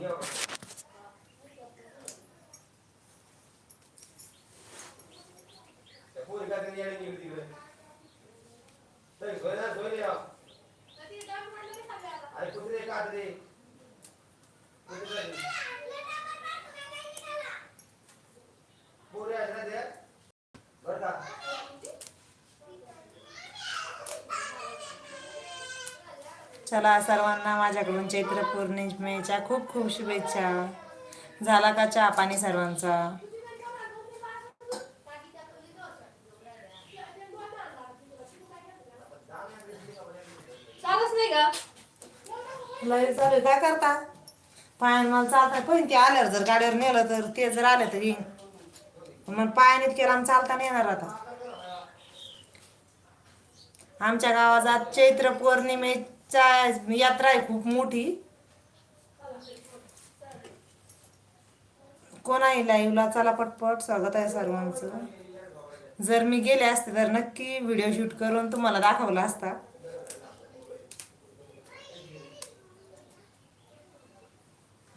Yo. चला सर्वांना माझ्याकडून चैत्र पौर्णिमेच्या खूप खूप शुभेच्छा. झाला का चहा पाणी सर्वांचा? चालच नाही का? लय चालेल काय करता? पायाने मला चालता पण ते आल्यावर जर गाडीवर नेलं तर ते जर आलं तर येईन. मग पायाने केला आम चालता नाही येणार आता. आमच्या गावात आज चैत्र चा यात्रा आहे खूप मोठी. कोण आहे लाईव्हला चला पटपट स्वागत आहे सर्वांचं. जर मी गेले असते तर नक्की व्हिडिओ शूट करून तुम्हाला दाखवला असता.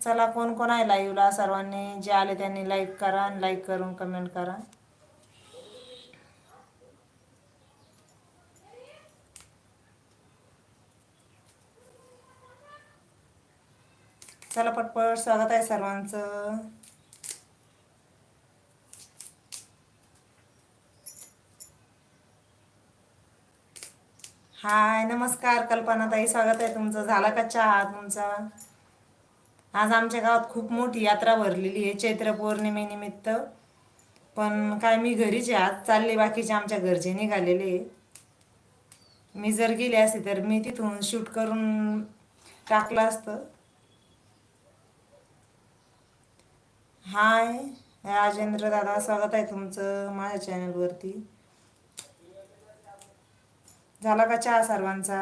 चला कोण कोण आहे लाईव्हला सर्वांनी जे आले त्यांनी लाईक करा आणि लाईक करून कमेंट करा. चला पटपट स्वागत आहे सर्वांचं. हाय नमस्कार कल्पनाताई स्वागत आहे तुमचं. झाला का चहा तुमचा? आज आमच्या गावात खूप मोठी यात्रा भरलेली आहे चैत्र पौर्णिमेनिमित्त पण काय मी घरीच आहे आज चालले बाकीचे आमच्या घरचे निघालेले मी जर गेले असते तर मी तिथून शूट करून टाकलं असतं. हाय राजेंद्र दादा स्वागत आहे तुमचं माझ्या चॅनलवरती. झाला का चहा सर्वांचा?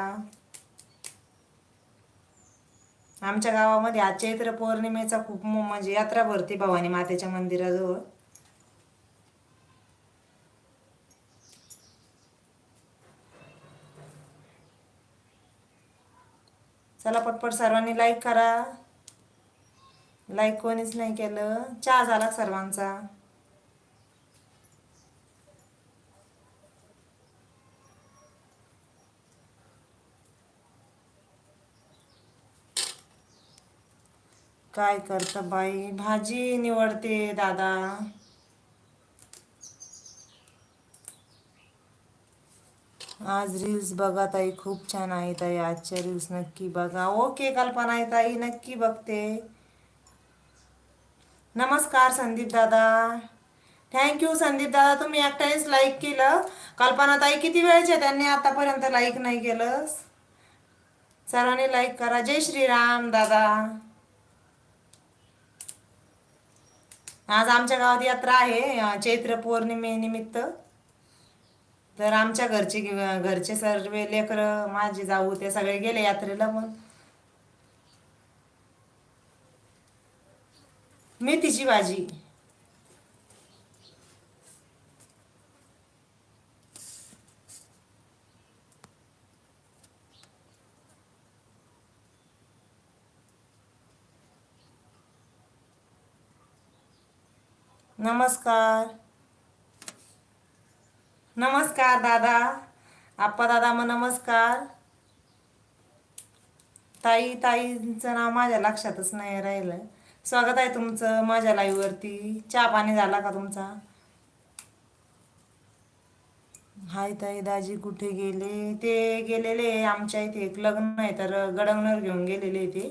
आमच्या गावामध्ये आज चैत्र पौर्णिमेचा खूप म्हणजे यात्रा भरते भवानी मातेच्या मंदिराजवळ. चला पटपट सर्वांनी लाईक करा. लाईक कोणीच नाही केलं. चहा झाला सर्वांचा. काय करतं बाई? भाजी निवडते दादा. आज रील्स बघा ताई. खूप छान आहे ताई. आजच्या रील्स नक्की बघा. ओके कल्पना आहे ताई नक्की बघते. नमस्कार संदीप दादा. थँक्यू संदीप दादा तुम्ही एकट्यानेच लाईक केलं. कल्पना ताई किती वेळचे त्यांनी आतापर्यंत लाईक नाही केलं सर्वांनी लाईक करा. जय श्रीराम दादा. आज आमच्या गावात यात्रा आहे चैत्र पौर्णिमेनिमित्त तर आमच्या घरचे घरचे सर्व लेकरं माझे जाऊ ते सगळे गेले यात्रेला मग. मेथीची भाजी. नमस्कार. नमस्कार दादा. आप्पा दादा मग नमस्कार. ताई ताईंचं नाव माझ्या लक्षातच नाही राहिलं स्वागत आहे तुमचं माझ्या लाईव्हवरती चहा पाणी झाला का तुमचा? हाय ताई दाजी कुठे गेले? ते गेलेले आमच्या इथे. एक लग्न आहे तर गडंगनवर घेऊन गेलेले ते.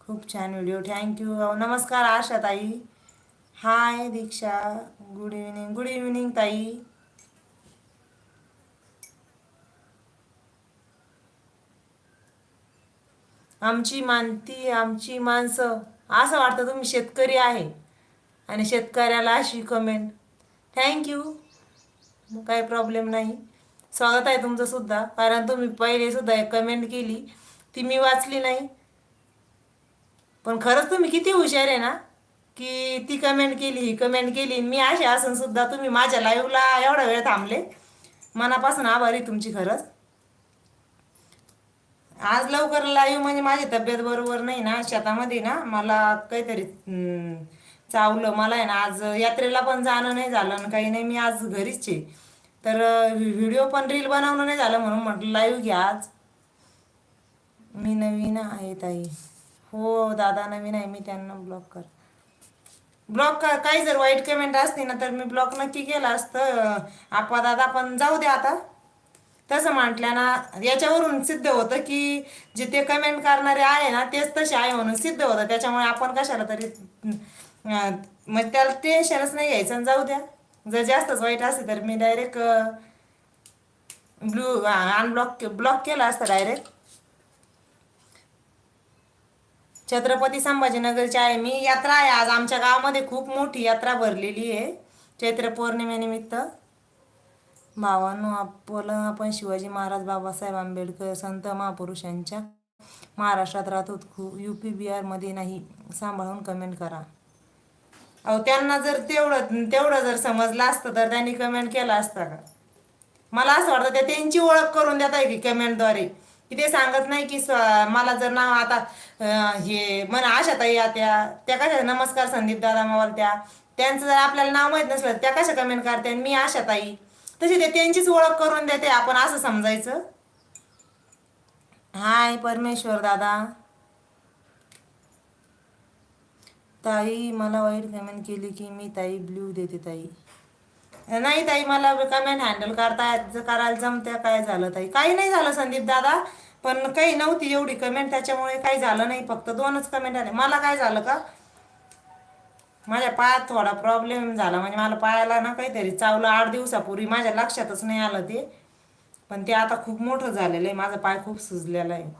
खूप छान व्हिडिओ थँक्यू नमस्कार आशा ताई. Hi Diksha. Good evening good evening ताई. आमची मानती आमची माणसं असं वाटतं तुम्ही शेतकरी आहे. आणि शेतकऱ्याला अशी कमेंट थँक्यू काही प्रॉब्लेम नाही. स्वागत आहे तुमचंसुद्धा कारण तुम्ही पहिलेसुद्धा एक कमेंट केली. ती मी वाचली नाही. पण खरंच तुम्ही किती हुशार आहे ना? की ती कमेंट केली ही कमेंट केली. मी अशी असूनसुद्धा तुम्ही माझ्या लाईव्हला एवढा वेळ थांबले. मनापासून आभारी तुमची खरंच. आज लवकर लाईव्ह म्हणजे माझी तब्येत बरोबर नाही ना शेतामध्ये ना मला काहीतरी चावलं. मला आहे ना आज यात्रेला पण जाणं नाही झालं आणि काही नाही. मी आज घरीच आहे. तर व्हिडिओ पण रील बनवणं नाही झालं म्हणून म्हटलं लाईव्ह घ्या आज. मी नवीन आहे ताई. हो दादा नवीन आहे. मी त्यांना ब्लॉक कर ब्लॉक का काही जर वाईट कमेंट असते ना तर मी ब्लॉक नक्की केलं असतं. आपा दादा पण जाऊ दे आता. तसं म्हटलं ना याच्यावरून सिद्ध होतं की जिथे कमेंट करणारे आहे ना तेच तसे आहे म्हणून सिद्ध होतं. त्याच्यामुळे आपण कशाला तरी म्हणजे त्याला टेन्शनच नाही घ्यायचं आणि जाऊ द्या. जर जास्तच वाईट असेल तर मी डायरेक्ट ब्लू अनब्लॉक ब्लॉक केला असतं डायरेक्ट छत्रपती संभाजीनगरची आहे. मी यात्रा आहे. आज आमच्या गावामध्ये खूप मोठी यात्रा भरलेली आहे. चैत्र पौर्णिमेनिमित्त. भावांनो आपण आपण शिवाजी महाराज बाबासाहेब आंबेडकर संत महापुरुषांच्या महाराष्ट्रात राहतो. यू पी बिहारमध्ये नाही. सांभाळून कमेंट करा. अहो त्यांना जर तेवढं तेवढं जर समजलं असतं तर त्यांनी कमेंट केलं असतं का? मला असं वाटतं ते त्यांची ओळख करून देत आहे की कमेंटद्वारे की ते सांगत नाही की मला जर नाव आता हे म्हणा आशाताई या त्या त्या कशा नमस्कार संदीप दादा मावल त्या त्यांचं जर आपल्याला नाव माहीत नसलं त्या कशा कमेंट करते आणि मी आशाताई तशी ते त्यांचीच ओळख करून देते आपण असं समजायचं. हाय परमेश्वर दादा. ताई मला वाईट कमेंट केली की मी ताई ब्ल्यू देते ताई. नाही ताई मला कमेंट हँडल करता करायला जमत्या काय झालं ताई? काही नाही झालं संदीप दादा. पण काही नव्हती एवढी कमेंट त्याच्यामुळे काही झालं नाही फक्त दोनच कमेंट आले. मला काय झालं का? माझ्या पायात थोडा प्रॉब्लेम झाला. म्हणजे मला पायाला ना काहीतरी चावलं. आठ दिवसापूर्वी माझ्या लक्षातच नाही आलं ते. पण ते आता खूप मोठं झालेलं आहे. माझा पाय खूप सुजलेला आहे.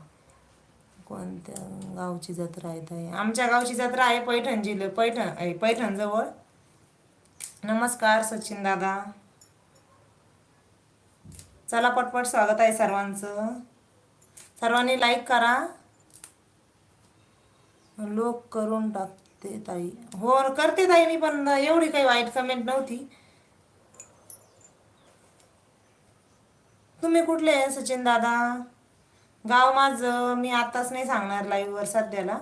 कोणत्या गावची जत्रा आहे ताई? आमच्या गावची जत्रा आहे पैठण जिल्हे पैठण आहे पैठणजवळ. नमस्कार सचिन दादा. चला पटपट स्वागत आहे सर्वांचं. सर्वांनी लाईक करा. लोक करून करते ताई. हो करते ताई मी पण एवढी काही वाईट कमेंट नव्हती. तुम्ही कुठले आहे सचिन दादा? गाव माझं मी आत्ताच नाही सांगणार लाईव्हवर सध्याला.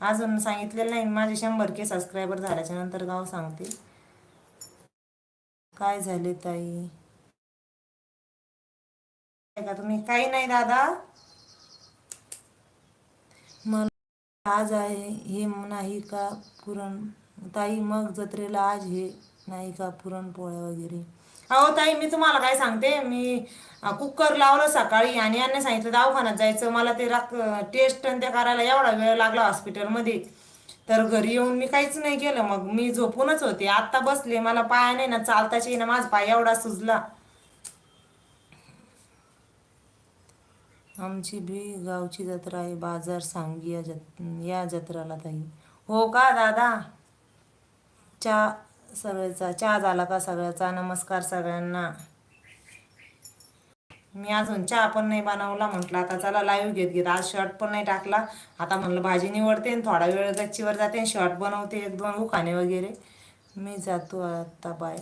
अजून सांगितलेलं नाही. माझे शंभर के सबस्क्रायबर झाल्याच्यानंतर गाव सांगते. काय झाले ताई? का तुम्ही. काही नाही दादा मला आज आहे हे नाही का पुरण? ताई मग जत्रेला आज हे नाही का पुरणपोळ्या वगैरे? अहो ताई मी तुम्हाला काय सांगते? मी कुकर लावलं सकाळी आणि यांना सांगितलं दवाखान्यात जायचं. मला ते राख टेस्ट आणि ते करायला एवढा वेळ लागला हॉस्पिटलमध्ये तर घरी येऊन मी काहीच नाही केलं. मग मी झोपूनच होते. आत्ता बसले. मला पाया नाही ना चालताच येईना. माझा पाय एवढा सुजला. आमची बी गावची जत्रा आहे बाजार सांगी या जत या जत्राला ताई. हो का दादा? चहा सगळ्याचा चहा झाला का सगळ्याचा? नमस्कार सगळ्यांना. मी अजून चहा पण नाही बनवला म्हटलं आता चला लाईव्ह घेत घेत. आज शर्ट पण नाही टाकला. आता म्हटलं भाजी निवडते आणि थोडा वेळ गच्चीवर जाते शर्ट बनवते एक दोन उखाणे वगैरे. मी जातो आता बाय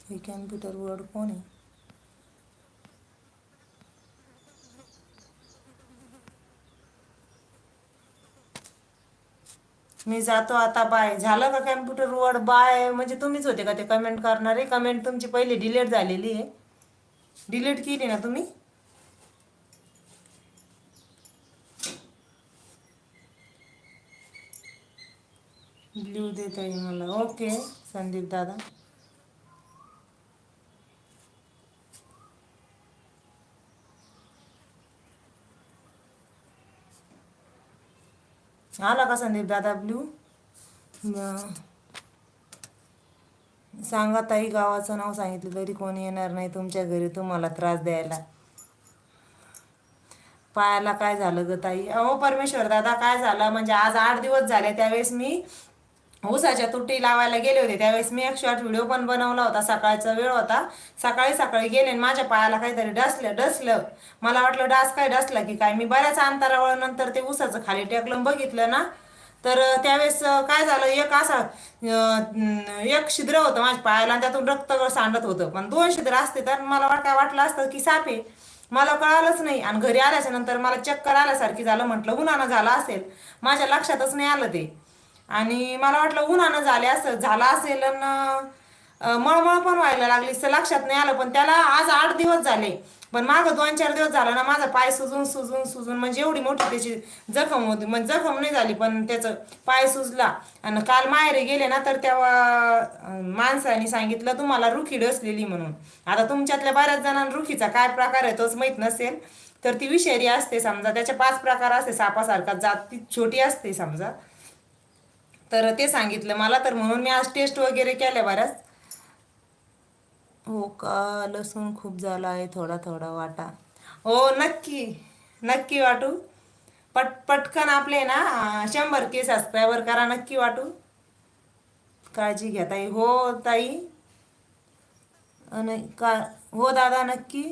हे कॅम्प्युटर वर्ड कोण आहे? मी जातो आता बाय. झालं का कॅम्प्युटर वर्ड बाय. म्हणजे तुम्हीच होते का ते कमेंट करणारे? कमेंट तुमची पहिली डिलीट झालेली आहे. डिलीट केली ना तुम्ही? ब्ल्यू देता येईल मला. ओके संदीप दादा. आला का संदीप दादा ब्लू? सांगा ताई गावाचं नाव सांगितलं तरी कोणी येणार नाही तुमच्या घरी तुम्हाला त्रास द्यायला. पायाला काय झालं ग ताई? अहो परमेश्वर दादा काय झालं? म्हणजे आज आठ दिवस झाले त्यावेळेस मी ऊसाच्या तुटी लावायला गेले होते. त्यावेळेस मी एक शॉर्ट व्हिडिओ पण बनवला होता. सकाळचा वेळ होता. सकाळी सकाळी गेले आणि माझ्या पायाला काहीतरी डसलं डसलं. मला वाटलं डास काय डसला की काय? मी बऱ्याच अंतरावर नंतर ते ऊसाचं खाली टेकलं बघितलं ना. तर त्यावेळेस काय झालं? एक असा एक छिद्र होतं माझ्या पायाला आणि त्यातून रक्त सांडत होतं. पण दोन छिद्र असते तर मला वाट काय वाटलं असतं की साप आहे. मला कळालंच नाही. आणि घरी आल्याच्यानंतर मला चक्कर आल्यासारखी झालं. म्हटलं उन्हानं झालं असेल. माझ्या लक्षातच नाही आलं ते. आणि मला वाटलं उन्हानं झाले असं झालं असेल आणि मळमळ पण व्हायला लागली. असं लक्षात नाही आलं. पण त्याला आज आठ दिवस झाले. पण मागं दोन चार दिवस झालं ना माझा पाय सुजून सुजून सुजून म्हणजे एवढी मोठी त्याची जखम होती. म्हणजे जखम नाही झाली पण त्याचं पाय सुजला. आणि काल माहेरी गेले ना तर तेव्हा माणसाने सांगितलं तुम्हाला रुखी डसलेली म्हणून. आता तुमच्यातल्या बऱ्याच जणांना रुखीचा काय प्रकार आहे तोच माहीत नसेल. तर ती विषारी असते समजा. त्याचे पाच प्रकार असते सापासारखा. जात ती छोटी असते समजा. तर ते सांगितलं. मला तर म्हणून मी आज टेस्ट वगैरे केल्या बऱ्याच. हो का? लसूण खूप झाला आहे थोडा थोडा वाटा. हो नक्की. नक्की वाटू. पट पटकन आपले ना शंभर के सबस्क्रायबर करा नक्की वाटू. काळजी घ्या ताई. हो ताई. आणि का हो दादा नक्की.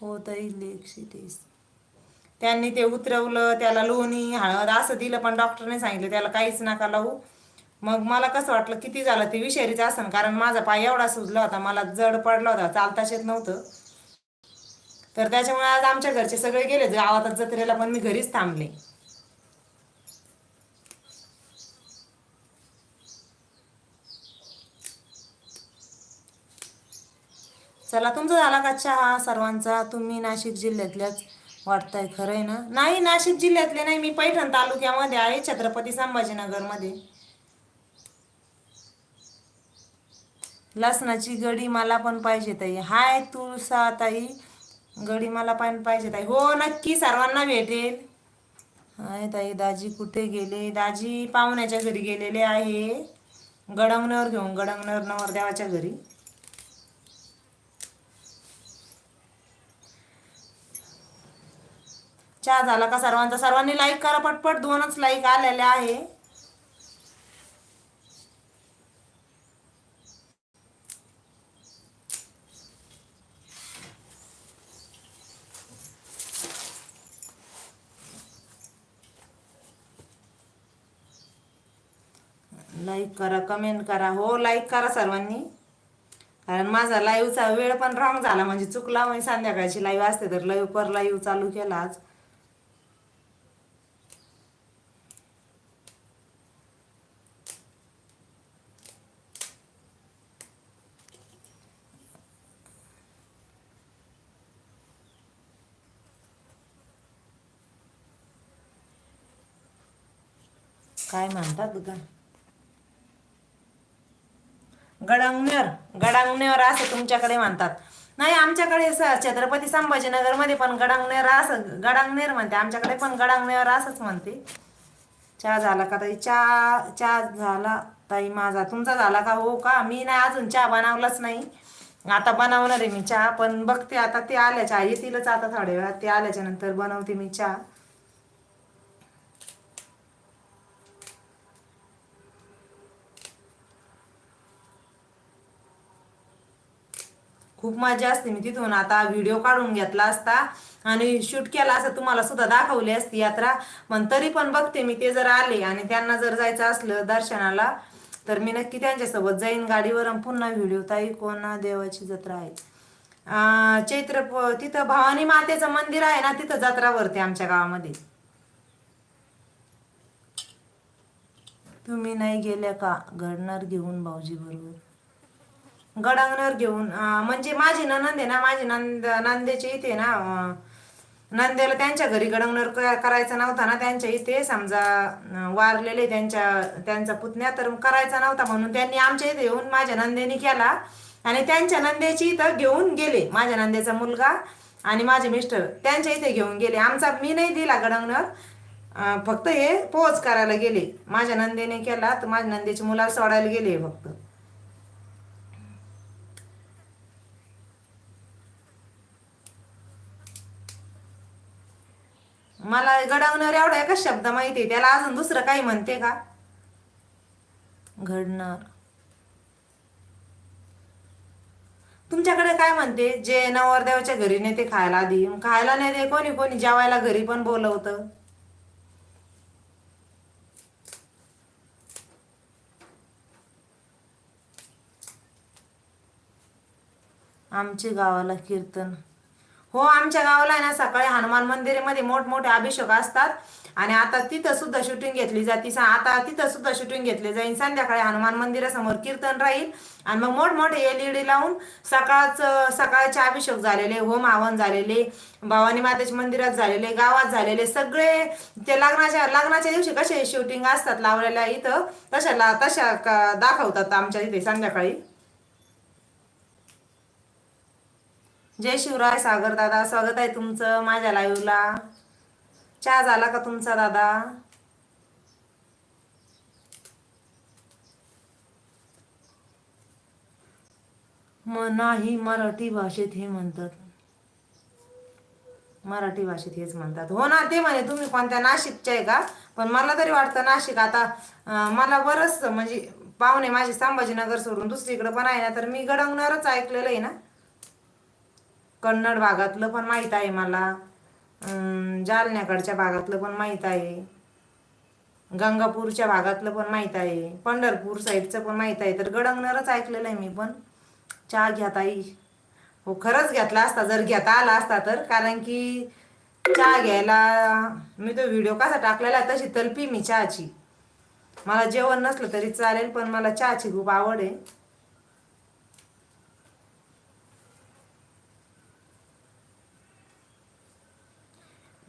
हो ताई लेख सिटीज त्यांनी ते उतरवलं त्याला लोणी हळद असं दिलं पण डॉक्टरने सांगितलं त्याला काहीच नका लावू. मग मला कसं वाटलं किती झालं ते विषारीच असन कारण माझा पाय एवढा सुजला होता मला जड पडला होता चालताच येत नव्हतं. तर त्याच्यामुळे आज आमच्या घरचे सगळे गेले गावातच जत्रेला पण मी घरीच थांबले. चला तुमचा झाला का चहा सर्वांचा? तुम्ही नाशिक जिल्ह्यातल्याच वाटतंय खरं आहे ना? नाही नाशिक जिल्ह्यातले नाही मी पैठण तालुक्यामध्ये आहे छत्रपती संभाजीनगरमध्ये. लसणाची गडी मला पण पाहिजे ताई. हाय तुळसा ताई गडी मला पण पाहिजे ताई. हो नक्की सर्वांना भेटेल. हाय ताई. दाजी कुठे गेले? दाजी पाहुण्याच्या घरी गेलेले आहे. गडंगण्यावर घेऊन गडंगण्यावर नवरदेवाच्या घरी. चहा झाला का सर्वांचा? सर्वांनी लाईक करा पटपट. दोनच लाईक आलेले आहे. लाईक करा कमेंट करा. हो लाईक करा सर्वांनी. कारण माझा लाईव्हचा वेळ पण रॉंग झाला. म्हणजे चुकला म्हणजे संध्याकाळची लाईव्ह असते तर लाईव्ह पर लाईव्ह चालू केला आज. काय म्हणतात ग गडांगनेर गडांगणेवर असं तुमच्याकडे म्हणतात. नाही आमच्याकडे स- छत्रपती संभाजीनगरमध्ये पण गडांगणेर असं गडांगनेर म्हणते. आमच्याकडे पण गडांगनेर असंच म्हणते. चहा झाला का ताई? चहा चहा झाला. ताई माझा तुमचा झाला का? हो का? मी नाही अजून चहा बनवलाच नाही. आता बनवणार आहे मी चहा पण बघते आता ते आल्याच्या येतीलच आता थोड्या वेळात. ते आल्याच्यानंतर बनवते मी चहा. खूप मजा असते मी तिथून. आता व्हिडिओ काढून घेतला असता आणि शूट केला असं तुम्हाला सुद्धा दाखवली असती यात्रा. पण तरी पण बघते मी ते जर आले आणि त्यांना जर जायचं असलं दर्शनाला तर मी नक्की त्यांच्यासोबत जाईन गाडीवर पुन्हा व्हिडिओ ताई कोणा देवाची जत्रा आहे. चैत्र तिथं भवानी मातेचं मंदिर आहे ना तिथं जत्रा भरते आमच्या गावामध्ये. तुम्ही नाही गेल्या का? घडणार घेऊन भाऊजी बरोबर. गडांगणार घेऊन म्हणजे माझी ननंद आहे ना माझी नंद नंदेच्या इथे ना नंदेला त्यांच्या घरी गडंगणार करायचा नव्हता ना त्यांच्या इथे समजा वारलेले त्यांच्या त्यांचा पुतण्या तर करायचा नव्हता म्हणून त्यांनी आमच्या इथे येऊन माझ्या नंदेने केला. आणि त्यांच्या नंदेची इथं घेऊन गेले. माझ्या नंदेचा मुलगा आणि माझे मिस्टर त्यांच्या इथे घेऊन गेले. आमचा मी नाही दिला गडंगणार फक्त हे पोच करायला गेले. माझ्या नंदेने केला तर माझ्या नंदेच्या मुलाला सोडायला गेले फक्त. मला घडवणार एवढा एकच शब्द माहिती आहे त्याला अजून दुसरं काही म्हणते का? घडणार. तुमच्याकडे काय म्हणते? जे नवरदेवाच्या घरी नेते खायला आधी खायला नाही दे कोणी कोणी जेवायला घरी पण बोलवतं. आमच्या गावाला कीर्तन. हो आमच्या गावाला आहे ना सकाळी हनुमान मंदिरामध्ये मोठमोठे अभिषेक असतात. आणि आता तिथं सुद्धा शूटिंग घेतली जाते. आता तिथं सुद्धा शूटिंग घेतले जाईल. संध्याकाळी हनुमान मंदिरासमोर कीर्तन राहील. आणि मग मोठमोठे एलईडी लावून सकाळचं सकाळचे अभिषेक झालेले होम हवन झालेले भवानी मातेच्या मंदिरात झालेले गावात झालेले सगळे ते लग्नाच्या लग्नाच्या दिवशी कसे शूटिंग असतात लावलेल्या इथं तशा ला तशा का- दाखवतात आमच्या इथे संध्याकाळी. जय शिवराय सागर दादा स्वागत आहे तुमचं माझ्या लाईव्हला चहा झाला का तुमचा दादा? नाही मराठी भाषेत हे म्हणतात. मराठी भाषेत हेच म्हणतात. हो ना ते म्हणे तुम्ही कोणत्या नाशिकच्या आहे का? पण मला तरी वाटतं नाशिक आता मला बरंच म्हणजे पाहुणे माझे संभाजीनगर सोडून दुसरीकडे पण आहे ना तर मी गडंगणारच ऐकलेलं आहे ना. कन्नड भागातलं पण माहीत आहे मला. जालन्याकडच्या भागातलं पण माहीत आहे. गंगापूरच्या भागातलं पण माहीत आहे. पंढरपूर साईडचं पण माहीत आहे. तर गडंगणारच ऐकलेलं आहे मी पण. चहा घ्या ताई. हो खरंच घेतला असता. जर घेता आला असता तर. कारण की चहा घ्यायला मी तो व्हिडिओ कसा टाकलेला आहे तशी तलपी मी चहाची. मला जेवण नसलं तरी चालेल पण मला चहाची खूप आवड आहे.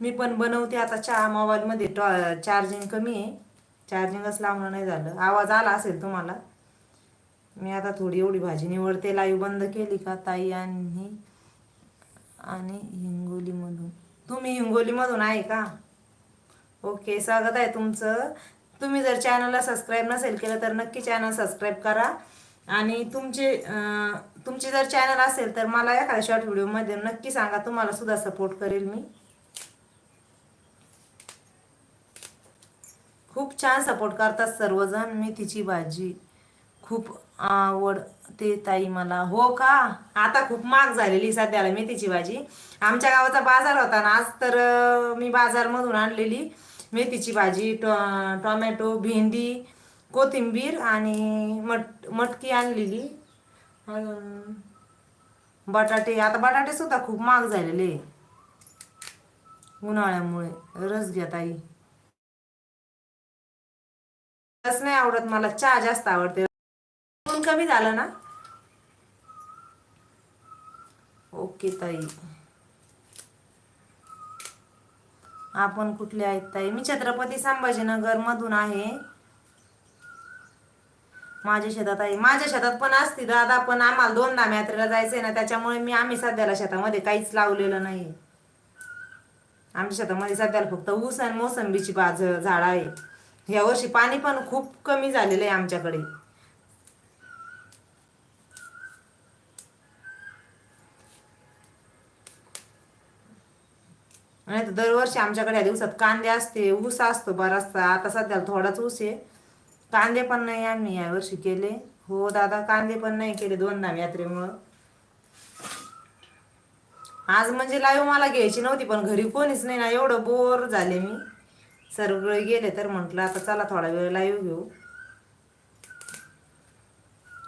मी पण बनवते आता चहा मोबाईलमध्ये. टॉ चार्जिंग कमी आहे. चार्जिंगच लावणं नाही झालं. आवाज आला असेल तुम्हाला? मी आता थोडी एवढी भाजी निवडते. लाईव्ह बंद केली का ताई आणि आणि हिंगोलीमधून. तुम्ही हिंगोलीमधून आहे का? ओके स्वागत आहे तुमचं. तुम्ही जर चॅनलला सबस्क्राईब नसेल केलं तर नक्की चॅनल सबस्क्राईब करा. आणि तुमचे तुमचे जर चॅनल असेल तर मला एखाद्या शॉर्ट व्हिडिओमध्ये नक्की सांगा. तुम्हाला सुद्धा सपोर्ट करेल मी. खूप छान सपोर्ट करतात सर्वजण मेथीची भाजी. खूप आवडते ताई मला. हो का? आता खूप महाग झालेली सध्याला मेथीची भाजी. आमच्या गावाचा बाजार होता ना आज तर मी बाजारमधून आणलेली. मेथीची भाजी टो टोमॅटो भेंडी कोथिंबीर आणि मट मटकी आणलेली. बटाटे. आता बटाटे सुद्धा खूप महाग झालेले. उन्हाळ्यामुळे. रस घ्या ताई. रस नाही आवडत मला चहा जास्त आवडते. दोन कमी झालं ना? ओके ताई. आपण कुठले आहेत ताई? मी छत्रपती संभाजीनगर मधून आहे. माझ्या शेतात आहे. माझ्या शेतात पण असते दादा पण आम्हाला दोन धाम यात्रेला जायचंय ना त्याच्यामुळे मी आम्ही सध्याला शेतामध्ये काहीच लावलेलं नाही. आमच्या शेतामध्ये सध्याला फक्त ऊस आणि मोसंबीची बाज झाड आहे. या वर्षी पाणी पण खूप कमी झालेलं आहे आमच्याकडे. नाही तर दरवर्षी आमच्याकडे या दिवसात कांदे असते ऊस असतो बराचसा. आता सध्या थोडाच ऊस आहे. कांदे पण नाही आम्ही यावर्षी केले. हो दादा कांदे पण नाही केले दोन धाम यात्रेमुळं. आज म्हणजे लाईव्ह मला घ्यायची नव्हती पण घरी कोणीच नाही ना एवढं बोर झाले मी. सगळे गेले तर म्हटलं आता चला थोडा वेळ लाईव्ह घेऊ.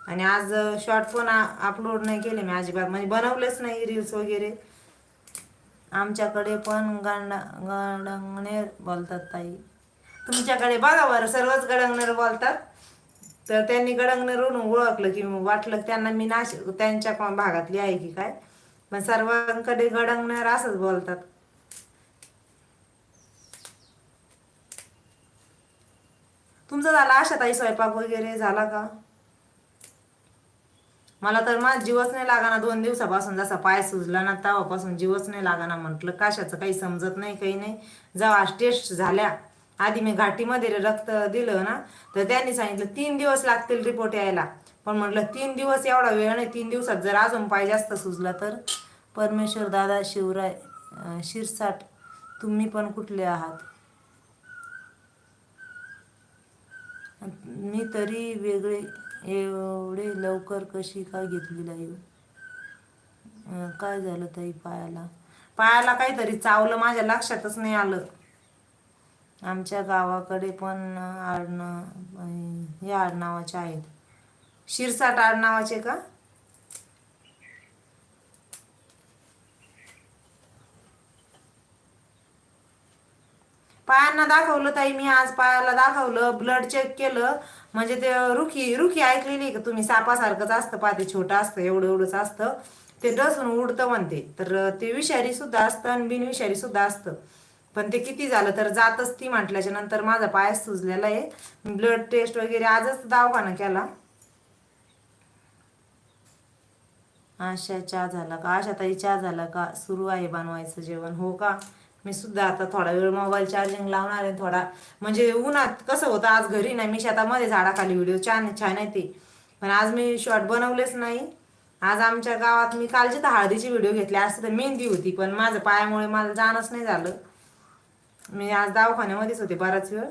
आणि आज शॉर्ट पण अपलोड नाही केले मी अजिबात. म्हणजे बनवलेच नाही रील्स वगैरे. आमच्याकडे पण गंडा गडंगणेर बोलतात ताई. तुमच्याकडे बघा बरं सर्वच गडंगणेर बोलतात. तर त्यांनी गडंगणेरून ओळखलं की वाटलं त्यांना मी नाशिक त्यांच्या पण भागातली आहे की काय. पण सर्वांकडे गडंगणेर असंच बोलतात. तुमचा झाला आशा ताई स्वयंपाक वगैरे झाला का? मला तर माझा जीवच नाही लागाना दोन दिवसापासून. जसा पाय सुजला ना तेव्हापासून जीवच नाही लागाना म्हटलं. कशाचं काही समजत नाही काही नाही. जेव्हा टेस्ट झाल्या आधी मी घाटीमध्ये रक्त दिलं ना तर त्यांनी सांगितलं तीन दिवस लागतील रिपोर्ट यायला. पण म्हटलं तीन दिवस एवढा वेळ नाही. तीन दिवसात जर अजून पाय जास्त सुजला तर? परमेश्वर दादा शिवराय शिरसाट तुम्ही पण कुठले आहात? मी तरी वेगळे एवढे लवकर कशी का घेतली लाईव्ह काय झालं ताई पायाला? पायाला काहीतरी चावलं माझ्या लक्षातच नाही आलं. आमच्या गावाकडे पण आडनाव हे आडनावाचे आहेत. शिरसाट आडनावाचे का? पायांना दाखवलं ताई मी आज पायाला दाखवलं ब्लड चेक केलं. म्हणजे ते रुखी रुखी ऐकलेली नाही का तुम्ही? सापासारखंच असतं पाते छोटं असतं एवढं एवढंच असतं. ते डसून उडतं म्हणते. तर ते विषारी सुद्धा असतं आणि बिनविषारी सुद्धा असतं. पण ते किती झालं तर जातच ती म्हटल्याच्या नंतर माझा पाय सुजलेला आहे. ब्लड टेस्ट वगैरे आजच दवाखाना केला. आशा चहा झाला का? आशा ताई चहा झाला का? सुरू आहे बनवायचं जेवण हो का? मी सुद्धा आता थोडा वेळ मोबाईल चार्जिंग लावणार आहे थोडा. म्हणजे उन्हात कसं होतं आज घरी नाही मी शेतामध्ये झाडाखाली व्हिडिओ छान छान आहे ते. पण आज मी शॉर्ट बनवलेच नाही. आज आमच्या गावात मी कालची तर हळदीची व्हिडिओ घेतली आज तर मेहंदी होती पण माझं पायामुळे मला जाणंच नाही झालं. मी आज दवाखान्यामध्येच होते बराच वेळ.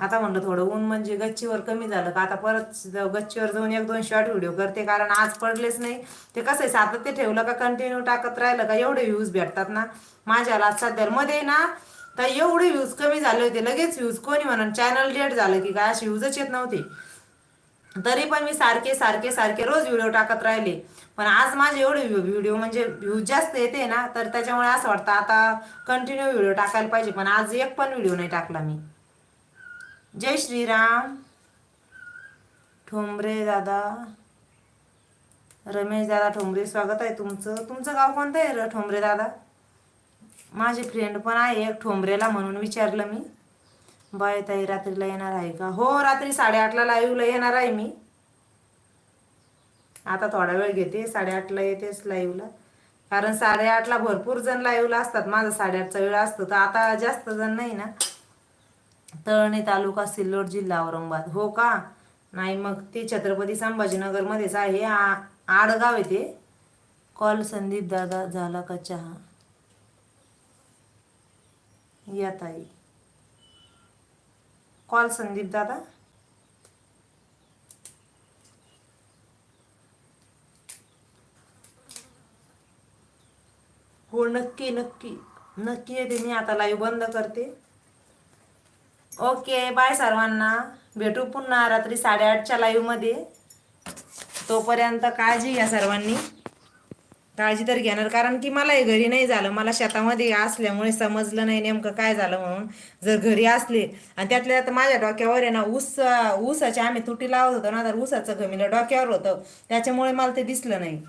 आता म्हणलं थोडं ऊन म्हणजे गच्चीवर कमी झालं का आता परत गच्चीवर जाऊन एक दोन शॉर्ट व्हिडिओ करते कारण आज पडलेच नाही. ते कसं आहे सातत्य ठेवलं का कंटिन्यू टाकत राहिलं का एवढे व्ह्यूज भेटतात ना. माझ्याला आज सध्या मध्ये ना तर एवढे व्ह्यूज कमी झाले होते लगेच व्ह्यूज कोणी म्हणून चॅनल डेट झालं की काय असे व्ह्यूजच येत नव्हते. तरी पण मी सारखे सारखे सारखे रोज व्हिडिओ टाकत राहिले. पण आज माझे एवढे व्हिडिओ म्हणजे व्ह्यूज जास्त येते ना तर त्याच्यामुळे असं वाटतं आता कंटिन्यू व्हिडिओ टाकायला पाहिजे. पण आज एक पण व्हिडिओ नाही टाकला मी. जय श्रीराम. ठोंबरे दादा. रमेश दादा ठोंबरे स्वागत आहे तुमचं. तुमचं गाव कोणतं आहे र ठोंबरे दादा? माझी फ्रेंड पण आहे एक ठोंबरेला म्हणून विचारलं मी. बाय ताई रात्रीला येणार आहे का? हो रात्री साडेआठला लाईव्हला येणार आहे मी. आता थोडा वेळ घेते साडेआठला येतेच लाईव्हला कारण साडेआठला भरपूर जण लाईव्हला असतात. माझा साडेआठचा वेळ असतो. तर आता जास्त जण नाही ना. तळणी तालुका सिल्लोड जिल्हा औरंगाबाद. हो का? नाही मग ते छत्रपती संभाजीनगरमध्येच आहे. आडगाव येते कॉल संदीप दादा झाला का चहा? या ताई. कॉल संदीप दादा. हो नक्की नक्की. नक्की येते मी आता. लाईव्ह बंद करते. ओके बाय सर्वांना. भेटू पुन्हा रात्री साडेआठच्या लाईव्हमध्ये तोपर्यंत काळजी घ्या सर्वांनी. काळजी तर घेणार कारण की मलाही घरी नाही झालं. मला शेतामध्ये असल्यामुळे समजलं नाही नेमकं काय झालं म्हणून. जर घरी असले आणि त्यातल्या त्यात माझ्या डोक्यावर आहे ना ऊस ऊसाच्या आम्ही तुटी लावत होतो ना तर ऊसाचं घमिलं डोक्यावर होतं. त्याच्यामुळे मला ते दिसलं नाही.